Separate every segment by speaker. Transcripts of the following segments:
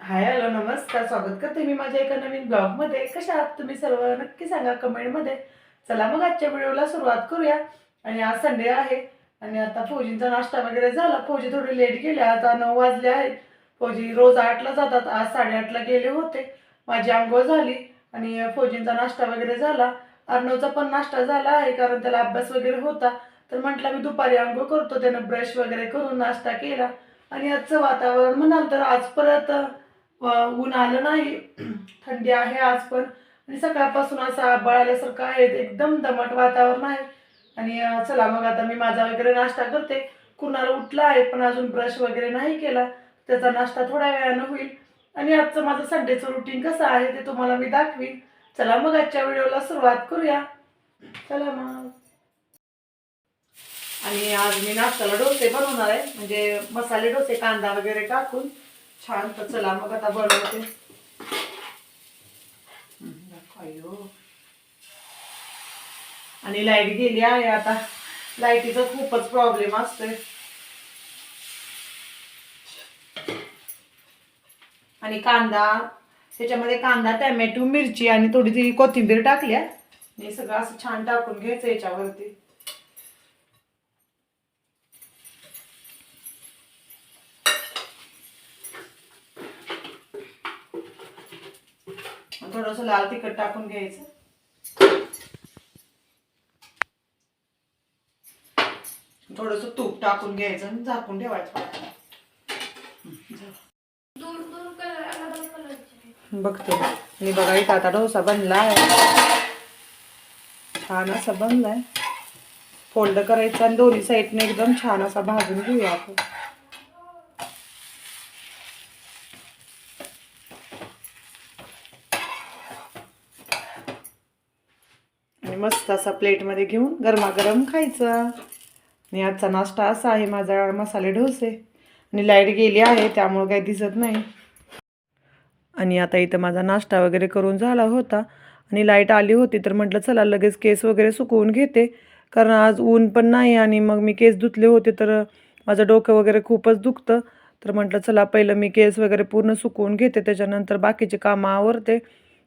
Speaker 1: Hi hello नमस्कार स्वागत करते मी माझ्या एका नवीन ब्लॉगमध्ये. कशा आहात तुम्ही सर्व? नक्की सांगा कमेंटमध्ये. चला मग आजच्या व्हिडिओला सुरुवात करूया. आणि आज संडे आहे. आणि आता फौजींचा नाश्ता वगैरे झाला. फौजी थोडे लेट गेले आता नऊ वाजले आहेत. फौजी रोज आठला जातात. आज साडेआठला गेले होते. माझी आंघोळ झाली आणि फौजींचा नाश्ता वगैरे झाला. अर्णवचा पण नाश्ता झाला आहे कारण त्याला अभ्यास वगैरे होता. तर म्हटलं मी दुपारी आंघोळ करतो. त्यानं ब्रश वगैरे करून नाश्ता केला. आणि आजचं वातावरण म्हणाल तर आज परत ऊन आलं नाही. थंडी आहे आज पण. आणि सकाळपासून असं आभाळ आल्यासारखं आहे. एकदम दमट वातावरण आहे. आणि चला मग आता मी माझा वगैरे नाश्ता करते. कुणाला उठला आहे पण अजून ब्रश वगैरे नाही केला. त्याचा नाश्ता थोड्या वेळानं होईल. आणि आजचं माझं संडेचं रुटीन कसं आहे ते तुम्हाला मी दाखवीन. चला मग आजच्या व्हिडिओला सुरुवात करूया. चला मग. आणि आज मी नाश्त्याला डोसे बनवणार आहे. म्हणजे मसाले डोसे कांदा वगैरे टाकून. छान तर चला मग आता बनवते. आणि लाइट गेली आहे आता. लाईटीचा खूपच प्रॉब्लेम असतोय. आणि कांदा त्याच्यामध्ये कांदा टॅमॅटो मिरची आणि थोडी ती कोथिंबीर टाकल्या हे सगळं असं छान टाकून घ्यायचं याच्यावरती. थोडस लाल तिखट टाकून घ्यायचं. थोडस तूप टाकून घ्यायचं आणि झाकून ठेवायचं. बघते. मी बघा इथं आता डोसा बनला आहे छान असा बनलाय. फोल्ड करायचा आणि दोन्ही साईडने एकदम छान असा भाजून घेऊया आपण. आणि मस्त असा प्लेटमध्ये घेऊन गरमागरम खायचा. आणि आजचा नाश्ता असा आहे माझा मसाले डोसे. आणि लाइट गेली आहे त्यामुळं काही दिसत नाही. आणि आता इथं माझा नाश्ता वगैरे करून झाला होता. आणि लाइट आली होती तर म्हटलं चला लगेच केस वगैरे सुकवून घेते. कारण आज ऊन पण नाही आणि मग मी केस धुतले होते तर माझं डोकं वगैरे खूपच दुखतं. तर म्हटलं चला पहिलं मी केस वगैरे पूर्ण सुकवून घेते त्याच्यानंतर बाकीचे कामं आवरते.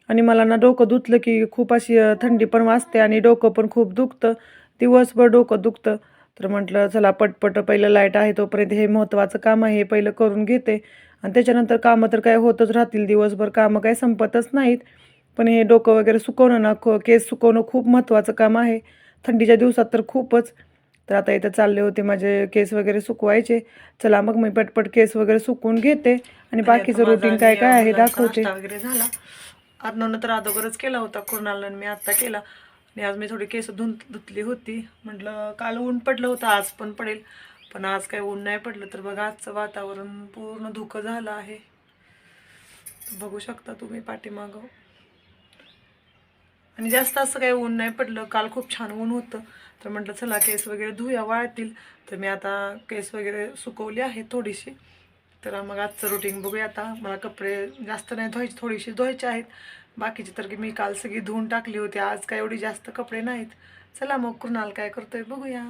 Speaker 1: आणि मला ना डोकं धुतलं की खूप अशी थंडी पण वाजते आणि डोकं पण खूप दुखतं. दिवसभर डोकं दुखतं. तर म्हटलं चला पटपट पहिलं लाइट आहे तोपर्यंत हे महत्त्वाचं काम आहे हे पहिलं करून घेते. आणि त्याच्यानंतर कामं तर काय होतच राहतील. दिवसभर कामं काय संपतच नाहीत. पण हे डोकं वगैरे सुकवणं ना खो केस सुकवणं खूप महत्त्वाचं काम आहे. थंडीच्या दिवसात तर खूपच. तर आता इथं चालले होते माझे केस वगैरे सुकवायचे. चला मग मी पटपट केस वगैरे सुकवून घेते. आणि बाकीचं रुटीन काय काय आहे दाखवते. वगैरे झाला अर्णवनं तर अगोदरच केला होता कुणाला मी आत्ता केला. आणि आज मी थोडी केस धुन धुतली होती. म्हटलं काल ऊन पडलं होतं आज पण पडेल. पण आज काही ऊन नाही पडलं तर बघा आजचं वातावरण पूर्ण धुकं झालं आहे. बघू शकता तुम्ही पाठीमागं. आणि जास्त असं काही ऊन नाही पडलं. काल खूप छान ऊन होतं. तर म्हटलं चला केस वगैरे धुया वाळतील. तर मी आता केस वगैरे सुकवली आहे थोडीशी. तर मग आजचं रुटीन बघूया आता. मला कपडे जास्त नाही धुवायचे थोडीशी धुवायचे आहेत. बाकीचे तर की मी काल सगळी धुवून टाकली होती आज काय एवढी जास्त कपडे नाहीत. चला मग कुणाल काय करतोय बघूया.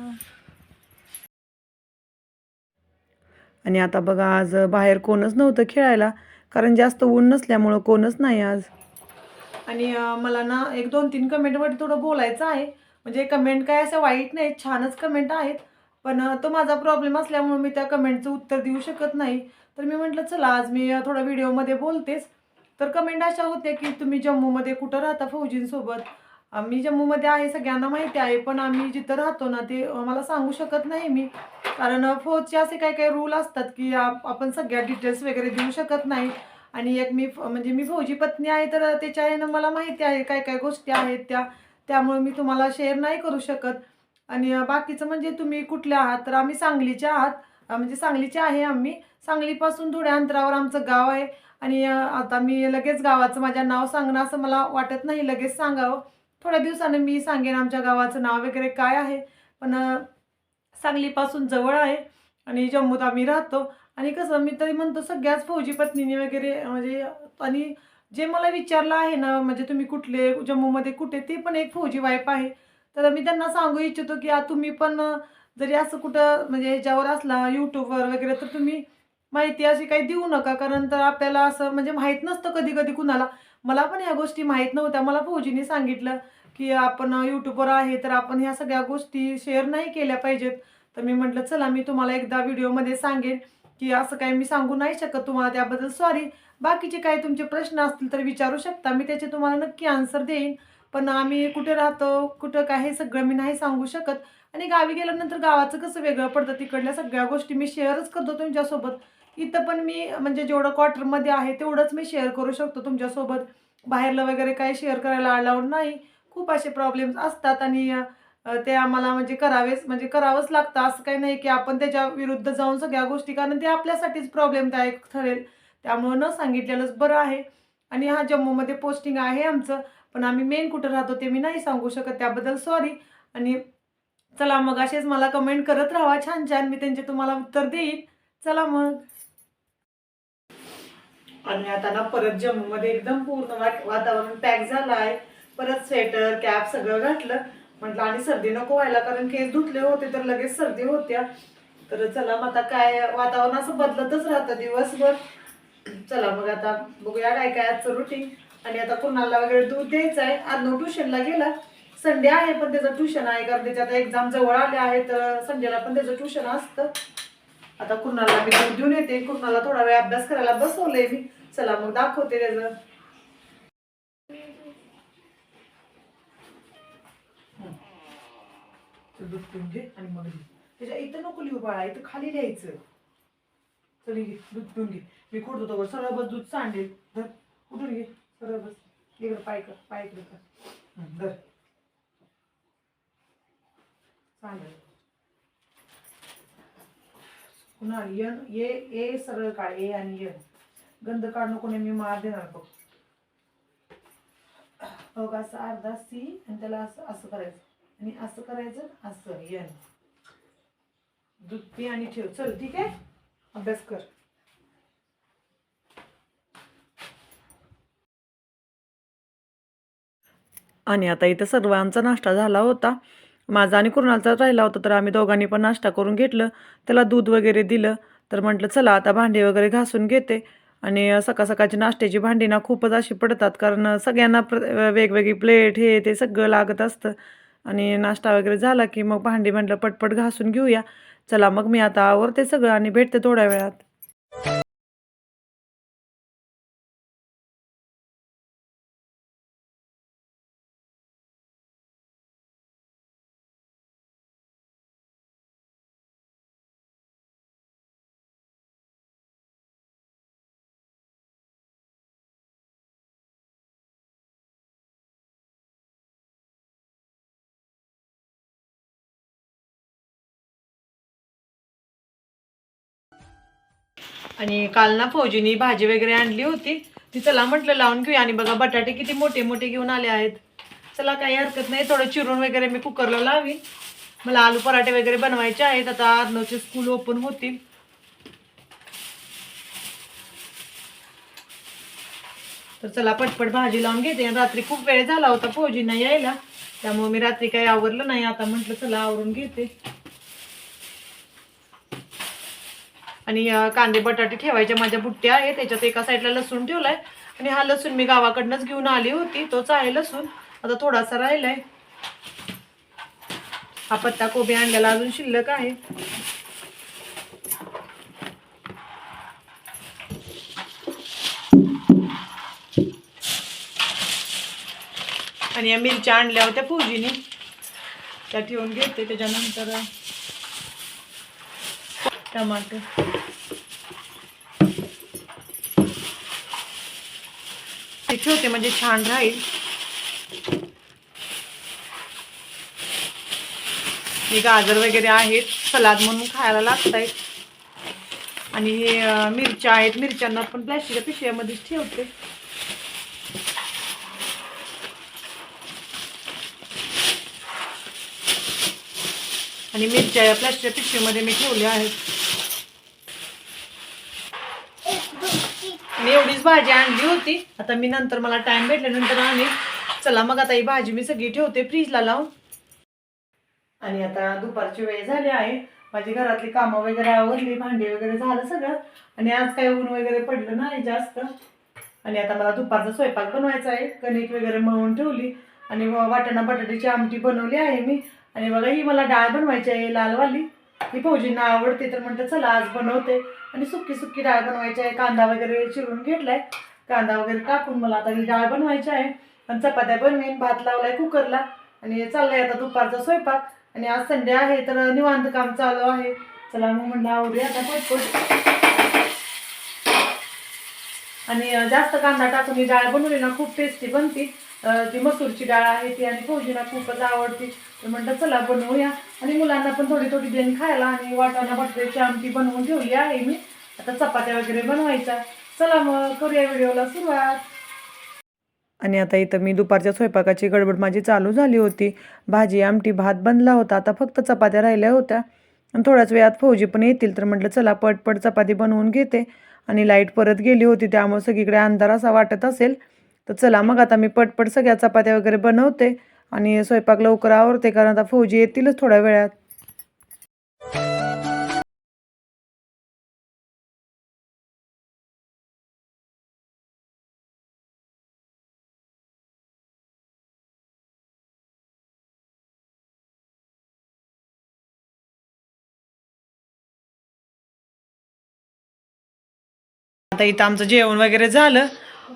Speaker 1: आणि आता बघा आज बाहेर कोणच नव्हतं खेळायला कारण जास्त ऊन नसल्यामुळं कोणच नाही आज. आणि मला ना एक दोन तीन कमेंटवरती थोडं बोलायचं आहे. म्हणजे कमेंट काय असं वाईट नाही छानच कमेंट आहेत. पण तो माझा प्रॉब्लेम असल्यामुळे मी त्या कमेंटचं उत्तर देऊ शकत नाही. तर मी म्हटलं चला आज मी थोडं थोडा व्हिडिओमध्ये बोलतेच. तर कमेंट अशा होत्या की तुम्ही जम्मूमध्ये कुठं राहता फौजींसोबत? मी जम्मूमध्ये आहे सगळ्यांना माहिती आहे पण आम्ही जिथं राहतो ना ते मला सांगू शकत नाही मी. कारण फौजचे असे काही काही रूल असतात की आपण सगळ्या डिटेल्स वगैरे देऊ शकत नाही. आणि एक मी फ- म्हणजे मी फौजी पत्नी आहे तर त्याच्या ह्यानं मला माहिती आहे काय काय गोष्टी आहेत त्या. त्यामुळे मी तुम्हाला शेअर नाही करू शकत. आणि बाकीचं म्हणजे तुम्ही कुठल्या आहात तर आम्ही सांगलीच्या आहात. म्हणजे सांगलीचे आहे आम्ही. सांगलीपासून थोड्या अंतरावर आमचं गाव आहे. आणि आता मी लगेच गावाचं माझ्या नाव सांगणं असं मला वाटत नाही. लगेच सांगावं. थोड्या दिवसानं मी सांगेन आमच्या गावाचं नाव वगैरे काय आहे. पण सांगलीपासून जवळ आहे. आणि जम्मूत आम्ही राहतो. आणि कसं मी तरी म्हणतो सगळ्याच फौजी पत्नीने वगैरे म्हणजे आणि जे मला विचारलं आहे ना म्हणजे तुम्ही कुठले जम्मूमध्ये कुठे ते पण एक फौजी वाईफ आहे. तर मी त्यांना सांगू इच्छितो की आ, तुम्ही पण जरी असं कुठं म्हणजे ह्याच्यावर असला यूट्यूबवर वगैरे तर तुम्ही माहिती अशी काही देऊ नका. कारण तर आपल्याला असं म्हणजे माहीत नसतं कधी कधी कुणाला. मला पण ह्या गोष्टी माहीत नव्हत्या. मला फौजीने सांगितलं की आपण यूट्यूबवर आहे तर आपण ह्या सगळ्या गोष्टी शेअर नाही केल्या पाहिजेत. तर मी म्हटलं चला मी तुम्हाला एकदा व्हिडिओमध्ये सांगेन की असं काही मी सांगू नाही शकत तुम्हाला त्याबद्दल. सॉरी बाकीचे काही तुमचे प्रश्न असतील तर विचारू शकता. मी त्याचे तुम्हाला नक्की आन्सर देईन. पण आम्ही कुठे राहतो कुठं काय हे सगळं मी नाही सांगू शकत. आणि गावी गेल्यानंतर गावाचं कसं वेगळं पडतं तिकडल्या सगळ्या गोष्टी मी शेअरच करतो तुमच्यासोबत. इथं पण मी म्हणजे जेवढं क्वार्टरमध्ये आहे तेवढंच मी शेअर करू शकतो तुमच्यासोबत. बाहेरलं वगैरे काही शेअर करायला अलाउड नाही. खूप असे प्रॉब्लेम्स असतात आणि ते आम्हाला म्हणजे करावेच म्हणजे करावंच लागतं. असं काही नाही की आपण त्याच्या विरुद्ध जाऊन सगळ्या गोष्टी कारण ते आपल्यासाठीच प्रॉब्लेमदायक ठरेल. त्यामुळं न सांगितलेलंच बरं आहे. आणि हा जम्मूमध्ये पोस्टिंग आहे आमचं पण आम्ही मेन कुठं राहतो ते मी नाही सांगू शकत. त्याबद्दल सॉरी आणि चला मग असेच मला कमेंट करत राहा. छान छान. मी त्यांचे तुम्हाला उत्तर देईन. चला मग. आणि आता ना परत जम्मूमध्ये एकदम पूर्ण वातावरण पॅक झालं आहे परत स्वेटर कॅप सगळं घातलं. म्हटलं आणि सर्दी नको व्हायला कारण केस धुतले होते तर लगेच सर्दी होत्या. तर चला मग आता काय वातावरण असं बदलतच राहतं दिवसभर. चला मग आता बघूया काय काय आजचं रुटीन आणि आता कुणाला वगैरे दूध द्यायचं आहे आज ट्युशनला गेला. संडे आहे पण त्याचं ट्युशन आहे कारण त्याच्या आता एक्झाम जवळ आले आहे तर संडेला पण त्याचं ट्युशन असतं. आता कुणाला मी दूध देऊन येते कुणाला थोडा वेळ अभ्यास करायला बसवलंय मी. चला मग दाखवते त्याचं. दूध घे आणि मग त्याच्या इथं नको लिहू बाळा इथं खाली लिहायचं. चल घे दूध पिऊन घे. मी खोडतो तो सरळ बस दूध सांडेल. धर उठून घे. सरळ बस. इकडे पाय कर पाय इकडे कर. धर. चालेल. पुन्हा यन ये ए सरळ काढ ए आणि यन. गंध काढ नको मी मार देणार बघ. बघ असं अर्धा सी आणि त्याला असं असं करायचं. आणि असं करायचं असं यन. दूध पी आणि ठेव. चल ठीक आहे? अभ्यास कर. आणि आता इथं सर्वांचा नाश्ता झाला होता. माझा आणि कुणालचा राहिला होता तर आम्ही दोघांनी पण नाश्ता करून घेतलं. त्याला दूध वगैरे दिलं. तर म्हटलं चला आता भांडी वगैरे घासून घेते. आणि सकाळ सकाळची नाश्त्याची भांडी ना खूपच अशी पडतात कारण सगळ्यांना प्र वेगवेगळी प्लेट हे ते सगळं लागत असतं. आणि नाश्ता वगैरे झाला की मग भांडी म्हटलं पटपट घासून घेऊया. चला मग मी आता आवरते सगळं आणि भेटते थोड्या वेळात. आणि काल ना फौजीनी भाजी वगैरे आणली होती. ती चला म्हटलं लावून घेऊया आणि बघा बटाटे किती मोठे मोठे घेऊन आले आहेत. चला काही हरकत नाही थोडं चिरून वगैरे मी कुकरला लावी मला आलू पराठे वगैरे बनवायचे आहेत आता अर्नवचे स्कूल ओपन होतील. तर चला पटपट भाजी लावून घेते. आणि रात्री खूप वेळ झाला होता फौजींना यायला. त्यामुळे मी रात्री काही आवरलं नाही. आता म्हटलं चला आवरून घेते. आणि कांदे बटाटे ठेवायच्या माझ्या बुट्ट्या आहे त्याच्यात एका साईडला लसूण ठेवलाय. आणि हा लसूण मी गावाकडनंच घेऊन आली होती. तोच आहे लसूण. आता थोडासा राहिलाय. हा पत्ता कोबी आणलेला अजून शिल्लक आहे. आणि या मिरच्या आणल्या होत्या फौजीने त्या ठेवून घेते. त्याच्यानंतर टमाटर. ठेवते म्हणजे छान राहील. हे गाजर वगैरे आहेत सलाद म्हणून खायला लागत आहेत आणि हे मिरच्या आहेत मिरच्यांना पण प्लॅस्टिकच्या पिशव्यामध्येच ठेवते. आणि मिरच्या या प्लॅस्टिकच्या पिशवीमध्ये मी ठेवल्या आहेत मी एवढीच भाजी आणली होती. आता मी नंतर मला टाइम भेटल्यानंतर आणि चला मग आता ही भाजी मी सगळी ठेवते फ्रीजला लावून. आणि आता दुपारची वेळ झाली आहे. माझी घरातली कामं वगैरे आवरली भांडी वगैरे झालं सगळं. आणि आज काय ऊन वगैरे पडलं नाही जास्त. आणि आता मला दुपारचा स्वयंपाक बनवायचा आहे. कणिक वगैरे मळून ठेवली. आणि वाटाणा बटाट्याची आमटी बनवली आहे मी. आणि बघा ही मला डाळ बनवायची आहे लालवाली. ही भाऊजींना आवडते तर म्हटलं चला आज बनवते. आणि सुकी सुकी डाळ बनवायची आहे कांदा वगैरे चिरून घेतलाय. कांदा वगैरे टाकून मला आता ही डाळ बनवायची आहे. आणि चपात्या बनवीन भात लावलाय कुकरला. आणि चाललाय आता दुपारचा स्वयंपाक. आणि आज संडे आहे तर निवांत काम चालू आहे. चला मग म्हणलं आवडूया आता पटपट. आणि जास्त कांदा टाकून ही डाळ बनवली ना खूप टेस्टी बनती. ती मसूरची डाळ आहे ती आणि फौजीला खूपच आवडती. तर म्हणतात चला बनवूया. आणि मुलांना पण थोडी थोडी देण खायला आणि वाटाणा बटाट्याची आमटी बनवून ठेवली आहे मी. आता चपात्या वगैरे बनवायच्या. चला मग करूया व्हिडिओला सुरुवात. आणि आता इथं मी दुपारच्या स्वयंपाकाची गडबड माझी चालू झाली होती. भाजी आमटी भात बनला होता. आता फक्त चपात्या राहिल्या होत्या. आणि थोड्याच वेळात फौजी पण येतील. तर म्हटलं चला पटपट चपाती बनवून घेते. आणि लाइट परत गेली होती. त्यामुळे सगळीकडे अंधार असा वाटत असेल. तर चला मग आता मी पटपट सगळ्या चपात्या वगैरे बनवते. आणि स्वयंपाक लवकर आवरते कारण आता फौजी येतीलच थोड्या वेळात. आता इथं आमचं जेवण वगैरे झालं.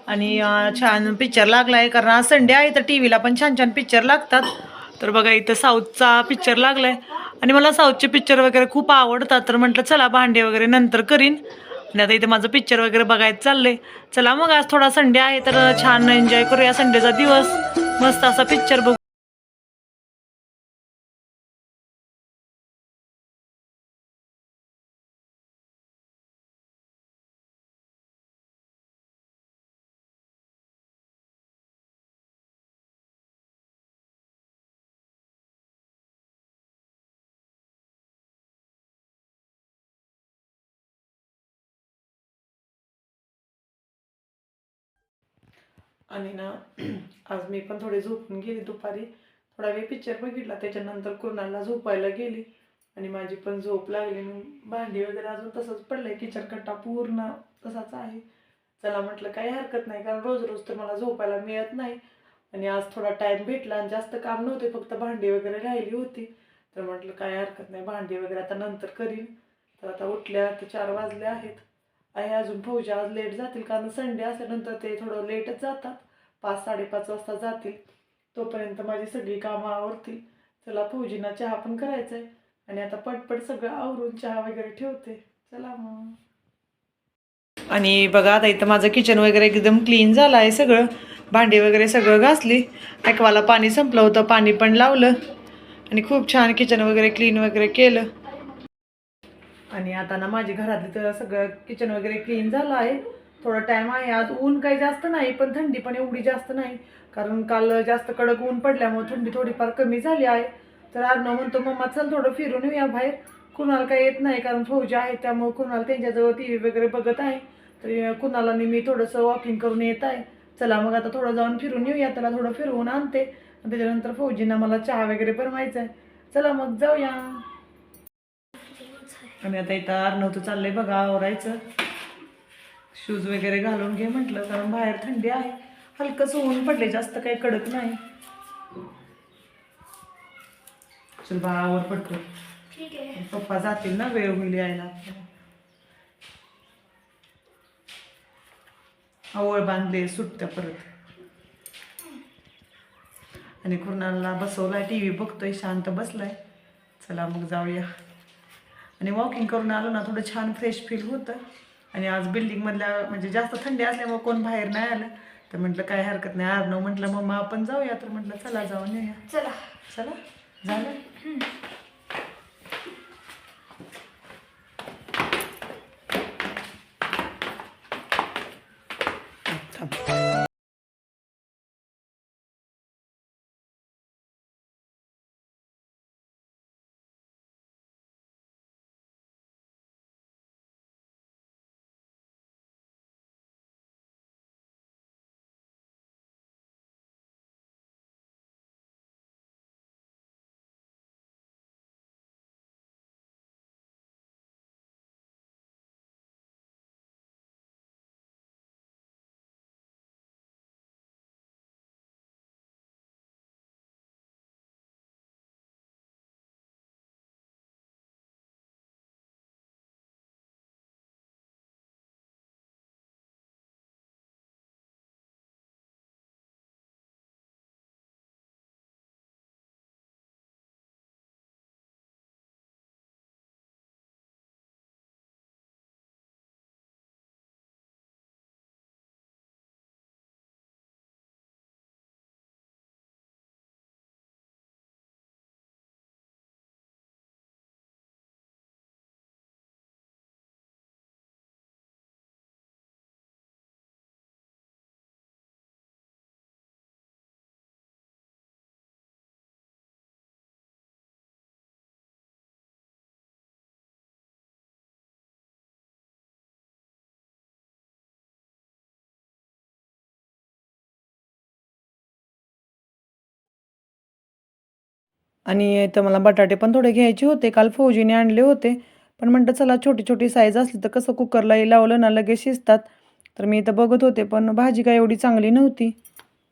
Speaker 1: आणि छान पिक्चर लागलाय कारण आज संडे आहे तर टी व्हीला पण छान छान पिक्चर लागतात. तर बघा इथं साऊथचा पिक्चर लागलाय. आणि मला साऊथचे पिक्चर वगैरे खूप आवडतात. तर म्हटलं चला भांडे वगैरे नंतर करीन. आणि आता इथं माझं पिक्चर वगैरे बघायचं चाललंय. चला मग आज थोडा संडे आहे तर छान एन्जॉय करूया संडेचा दिवस. मस्त असा पिक्चर बघू. आणि ना आज मी पण थोडी झोपून गेली दुपारी. थोडा वेळ पिक्चर बघितला त्याच्यानंतर कुणाला झोपायला गेली. आणि माझी पण झोप लागली. मग भांडी वगैरे अजून तसंच पडलंय. किचन कट्टा पूर्ण तसाच आहे. चला म्हटलं काही हरकत नाही. कारण रोज रोज तर मला झोपायला मिळत नाही. आणि आज थोडा टाइम भेटला आणि जास्त काम नव्हते. फक्त भांडी वगैरे राहिली होती. तर म्हटलं काही हरकत नाही. भांडी वगैरे आता नंतर करीन. तर आता उठल्या तर चार वाजले आहेत. आहे अजून फौजी आज लेट जातील कारण संडे असल्यानंतर ते थोडं लेटच जातात. पाच साडेपाच वाजता जातील. तोपर्यंत माझी सगळी कामं आवरतील. चला फौजींना चहा पण करायचा आहे आणि आता पटपट सगळं आवरून चहा वगैरे ठेवते. चला मग. आणि बघा आता इथं माझं किचन वगैरे एकदम क्लीन झालं आहे सगळं. भांडी वगैरे सगळं घासली. ॲक्वाला पाणी संपलं होतं पाणी पण लावलं. आणि खूप छान किचन वगैरे क्लीन वगैरे केलं. आणि आता ना माझी घरातली तर सगळं किचन वगैरे क्लीन झालं आहे. थोडा टाईम आहे. आज ऊन काही जास्त नाही पण थंडी पण एवढी जास्त नाही. कारण काल जास्त कडक ऊन पडल्यामुळे थंडी थोडीफार कमी झाली आहे. तर अर्णव म्हणतो मम्मा चल थोडं फिरून येऊया बाहेर. कुणाला काही येत नाही कारण फौजी आहे त्यामुळे कुणाला त्यांच्याजवळ टी व्ही वगैरे बघत आहे. तर कुणाला मी थोडंसं वॉकिंग करून येत आहे. चला मग आता थोडं जाऊन फिरून येऊया. त्याला थोडं फिरवून आणते. त्याच्यानंतर फौजींना मला चहा वगैरे बनवायचा आहे चला मग जाऊया. आणि आता इथं अर्णवतं चाललंय बघा आवरायचं. शूज वगैरे घालून घे म्हटलं कारण बाहेर थंडी आहे. हलकंसं ऊन पडले जास्त काही कडक नाही. चल बा आवर पडतो. पप्पा जातील ना वेळ होईल यायला. आवळ बांधले सुटत्या परत. आणि कुणाला बसवलाय टी व्ही बघतोय शांत बसलाय. चला मग जाऊया. आणि वॉकिंग करून आलो ना थोडं छान फ्रेश फील होतं. आणि आज बिल्डिंगमधल्या म्हणजे जास्त थंडी असल्यामुळे कोण बाहेर नाही आलं. तर म्हटलं काय हरकत नाही अर्णव म्हटलं मग आपण जाऊया. तर म्हटलं चला जाऊन येऊया.
Speaker 2: चला.
Speaker 1: चला? झालं? आणि इथं मला बटाटे पण थोडे घ्यायचे होते. काल फौजीने आणले होते. पण म्हणतं चला छोटी छोटी साईज असली तर कसं कुकरलाही लावलं ना लगेच शिजतात. तर मी इथं बघत होते पण भाजी काय एवढी चांगली नव्हती.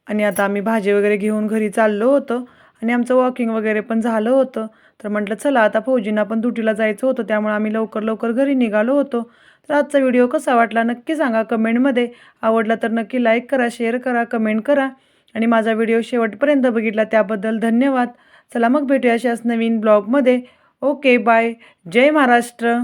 Speaker 1: आणि आता आम्ही भाजी वगैरे घेऊन घरी चाललो होतो. आणि आमचं वॉकिंग वगैरे पण झालं होतं. तर म्हटलं चला आता फौजींना पण ड्युटीला जायचं होतं. त्यामुळे आम्ही लवकर लवकर घरी निघालो होतो. तर आजचा व्हिडिओ कसा वाटला नक्की सांगा कमेंटमध्ये आवडला तर नक्की लाईक करा शेअर करा कमेंट करा. आणि माझा व्हिडिओ शेवटपर्यंत बघितला त्याबद्दल धन्यवाद. चला मग भेटूया अशाच नवीन ब्लॉगमध्ये. Okay bye. जय महाराष्ट्र.